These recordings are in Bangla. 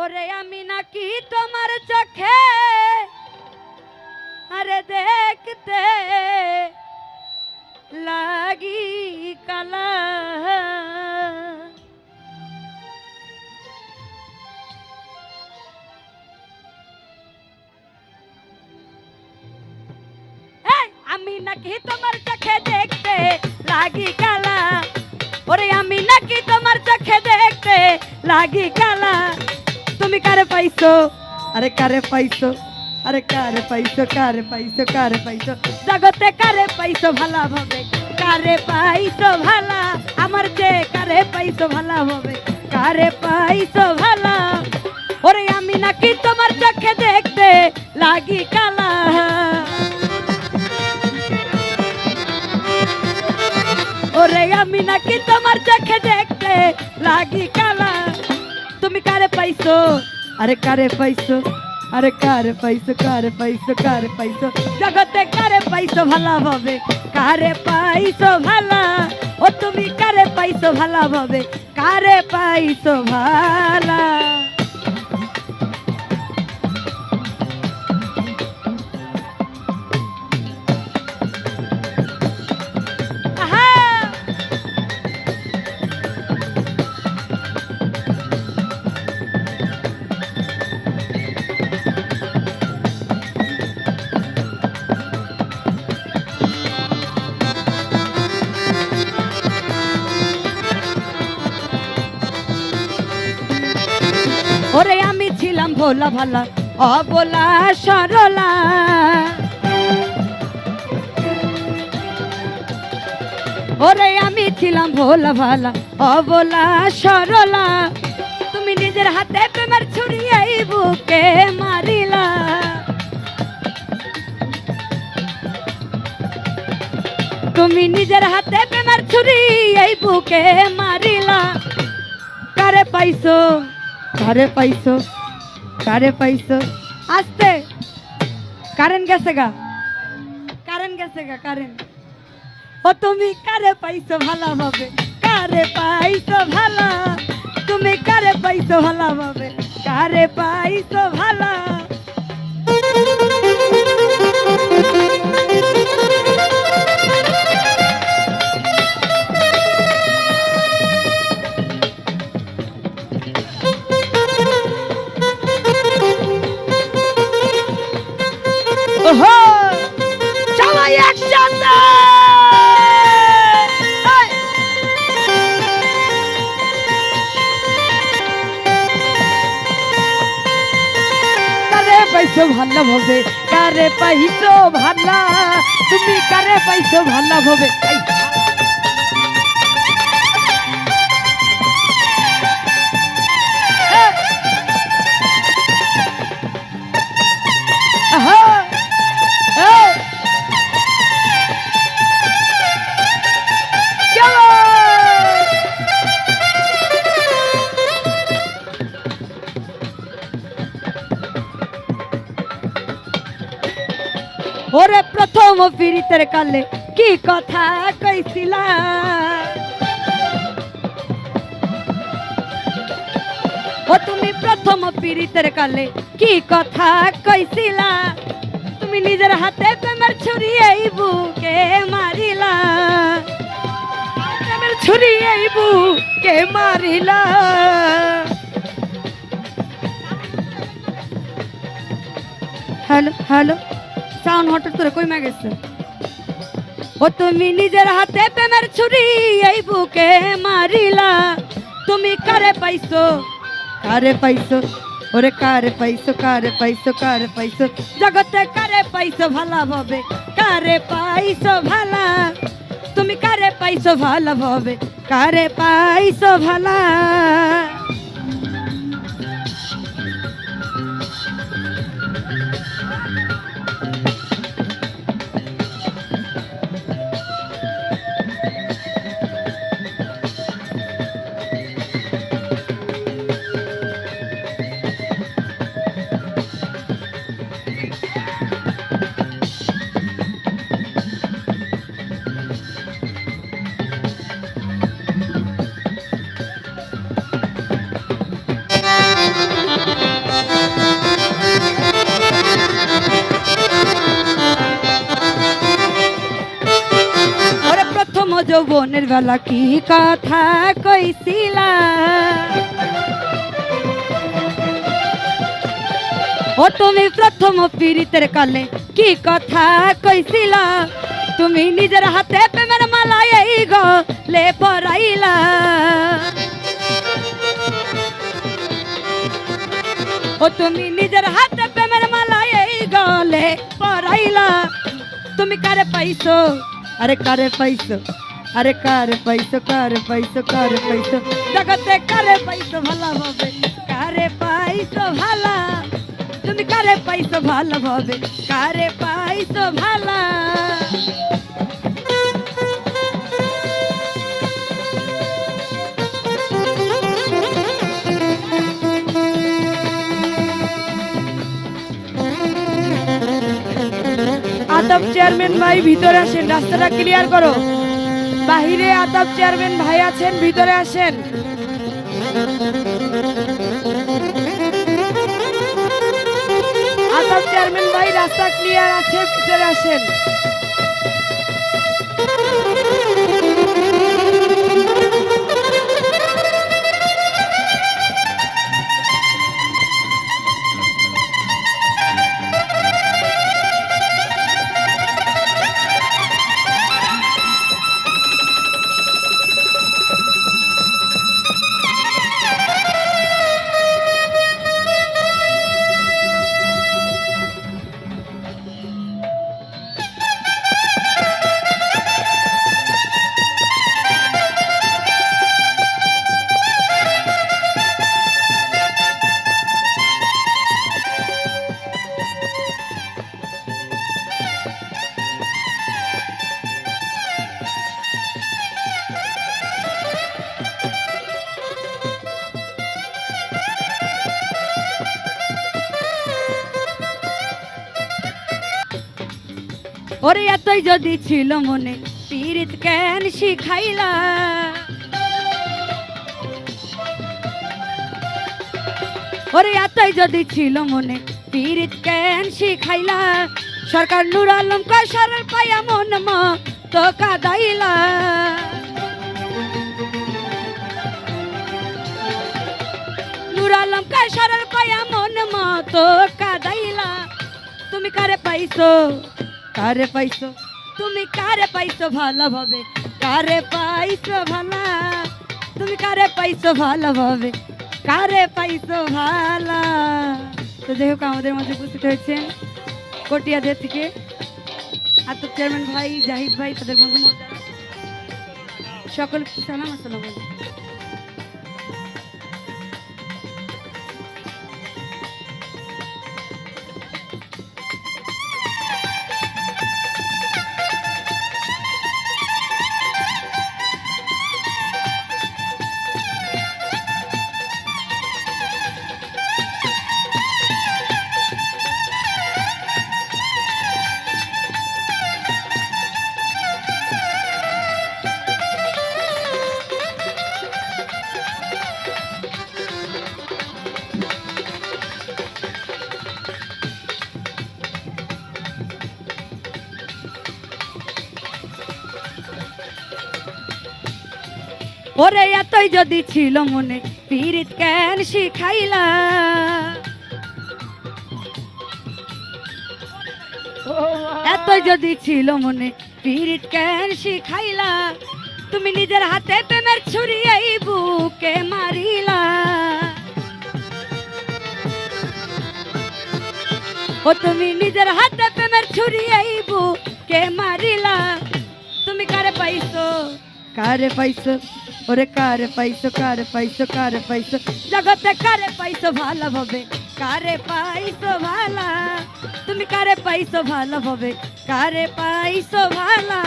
ওরে আমি নাকি তোমার চোখে? আরে দেখতে লাগি কালা। আমি নাকি তোমার চোখে দেখতে লাগি কালা। ওরে আমি নাকি তোমার চোখে দেখতে লাগি কালা। তুমি কারে পাইছো? আরে কারে পাইছো? আরে কারে পাইছো কারে পাইছো কারে পাইছো? জগতে কারে পাইছো ভালা ভাবে? কারে পাইছো ভালা? আমার যে কারে পাইছো ভালা ভাবে কারে পাইছো ভালা? ওরে আমি নাকি তোমার চোখে দেখতে লাগি কালা। ওরে আমি নাকি তোমার চোখে দেখতে লাগি কালা। তুমি কারে পাইছো? আরে কারে পাইছো? আরে কারে পাইছো কারে পাইছো কারে পাইছো? জগতে কারে পাইছো ভালা ভাবে? কারে পাইছো ভালা? ও তুমি কারে পাইছো ভালা ভাবে? কারে পাইছো ভালা? ছিলাম ভোলা ভালা, অবলা সরলা। ওরে আমি ছিলাম ভোলা ভালা, অবলা সরলা। তুমি নিজের হাতে প্রেমের ছুরি এই বুকে মারিলা। তুমি নিজের হাতে প্রেমের ছুরি এই বুকে মারিলা। কারে পাইছো? কারে পাইছো? কারে পাইছো আস্তে। কারেন্ট গেছে গা। কারেন্ট গেছে গা, কারেন্ট। ও তুমি কারে পাইছো ভালো ভাবে? কারে পাইছো ভালো? তুমি কারে পাইছো ভালো ভাবে? কারে পাইছো ভালো? ভালো হবে? কারে পাইছো ভালা তুমি কারে পাইছো ভালো ভাবে? প্রথম কালে কি কথা কইছিলা? ও তুমি প্রথম পীড়িতের কালে কি কথা কইছিলা? তুমি নিজের হাতে প্রেমের ছুরি এই বুকে মারিলা। প্রেমের ছুরি এই বুকে মারিলা। Hello hello. সাউন্ড হঠাৎ করে কইমা গেছে। ও তুমি নিজের হাতে প্রেমের ছুরি এই বুকে মারিলা। তুমি কারে পাইছো? কারে পাইছো? ওরে কারে পাইছো কারে পাইছো কারে পাইছো? জগতে কারে পাইছো ভালা ভাবে? কারে পাইছো ভালা? তুমি কারে পাইছো ভালা ভাবে? কারে পাইছো ভালা? যৌবনের বেলা কি কথা কইছিলা? ও তুমি প্রথম পীড়িতের কালে কি কথা কইছিলা? তুমি নিজের হাতে প্রেমের মালা এই গলে পরাইলা। ও তুমি নিজের হাতে প্রেমের মালা এই গলে পরাইলা। তুমি কারে পাইছো? আরে কারে পাইছো? আরে কারে পাইছো কারে পাইছো কারে পাইছো জগতে কারে পাইছো ভালো ভাবে কারে পাইছো ভালা? তুমি কারে পাইছো ভালো ভাবে কারে পাইছো ভালা? আতাব চেয়ারম্যান ভাই, ভিতরে আসেন, রাস্তাটা ক্লিয়ার করো। বাহিরে আদাব চেয়ারম্যান ভাই আছেন, ভিতরে আসেন। আদাব চেয়ারম্যান ভাই রাস্তা ক্লিয়ার আছে, ভিতরে আসেন। ওরে এতই যদি ছিল মনে, পীড়িত কেন শিখাইলা? ওরে এতই যদি ছিল মনে, পীড়িত কেন শিখাইলা? সরকার নুর আলম কসরের পায়া মন তো কাদাইলা। নুর আলম কসরের পায়া মন ম তো কাদাইলা। তুমি কারে পাইছো? কারে পাইছো? তুমি কারে পাইছো ভালোভাবে? কারে পাইছো ভালা? তুমি কারে পাইছো ভালোভাবে? কারে পাইছো ভালা? তো যাই হোক, আমাদের মধ্যে উপস্থিত হয়েছেন কটিয়াদের থেকে আতক চেয়ারম্যান ভাই, জাহিদ ভাই, তাদের বন্ধু মহোদয়। সকল সালাম, আসসালাম আলাইকুম। ওরে এতই যদি ছিল মনে, পীড়িত কেন শিখাইলা? এতই যদি ছিল মনে, পীড়িত কেন শিখাইলা? তুমি নিজের হাতে প্রেমের ছুরি এই বুকে মারিলা। ও তুমি নিজের হাতে প্রেমের ছুরি এই বুকে মারিলা। তুমি কারে পাইছো? কারে পাইছো ওরে কারে পাইছো কারে পাইছো কারে পাইছো জগতে কারে পাইছো ভালোভাবে কারে পাইছো ভালা তুমি কারে পাইছো ভালোভাবে কারে পাইছো ভালা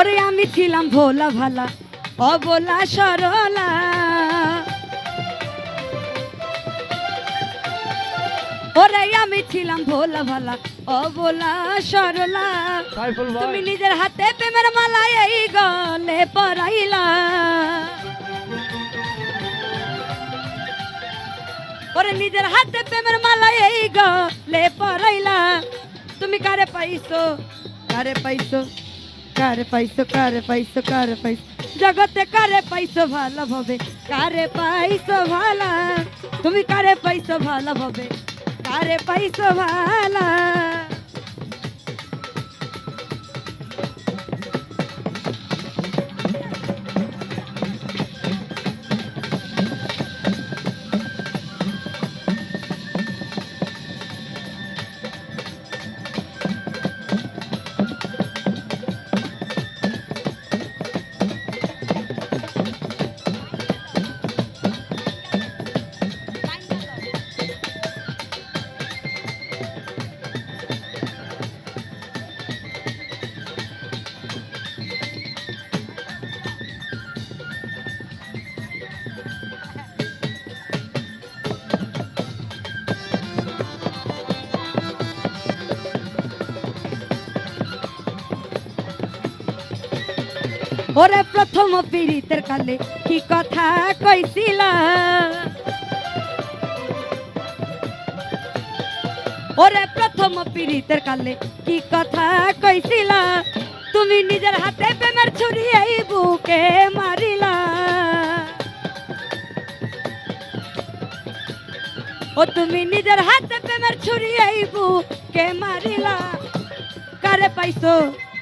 ওরে আমি ছিলাম ভোলা ভালা অবলা সরলা। ওরে আমি ছিলাম ভোলা ভালা অবলা সরলা। তুমি নিজের হাতে প্রেমের মালা এই গলে পড়াইলা ওরে নিজের হাতে প্রেমের মালা এই গলে পড়াইলা তুমি কারে পাইছো? কারে পাইছো? কারে পাইছো কারে পাইছো কারে পাইছো? জগতে কারে পাইছো ভালো ভাবে কারে পাইছো ভালো? তুমি কারে পাইছো ভালো ভাবে কারে পাইছো ভালা? ওরে প্রথম পীড়িতের কালে কি কথা কইছিলা? ওরে প্রথম পীড়িতের কালে কি কথা কইছিলা? তুমি নিজের হাতে প্রেমের ছুরি এই বুকে মারিলা। ও তুমি নিজের হাতে প্রেমের ছুরি এই বুকে মারিলা। কারে পাইছো?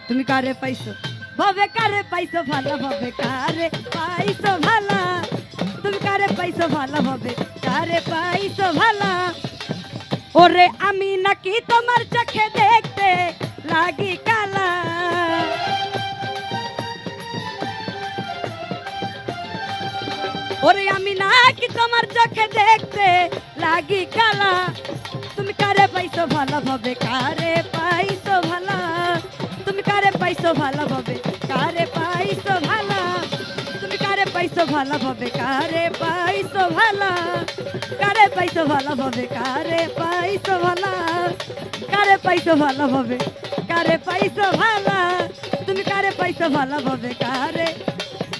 তুমি কারে পাইছো? ভাবে কারে পাইছো ভালো, ভাবে কারে পাইছো ভালো। তুমি কারে পাইছো ভালো, ভাবে কারে পাইছো ভালো। ওরে আমি নাকি তোমার চোখে দেখতে লাগি কালা। ওরে আমি নাকি তোমার চোখে দেখতে লাগি কালা। তুমি কারে পাইছো ভালো, ভাবে কারে পাইছো ভালো? পাইছো ভালো ভাবে? কারে পাইছো ভালো? তুমি কারে পাইছো ভালো ভাবে? কারে পাইছো ভালো? কারে পাইছো ভালো ভাবে? কারে পাইছো ভালো? কারে পাইছো ভালো ভাবে? কারে পাইছো ভালো? তুমি কারে পাইছো ভালো ভাবে? কারে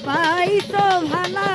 পাইছো ভালো?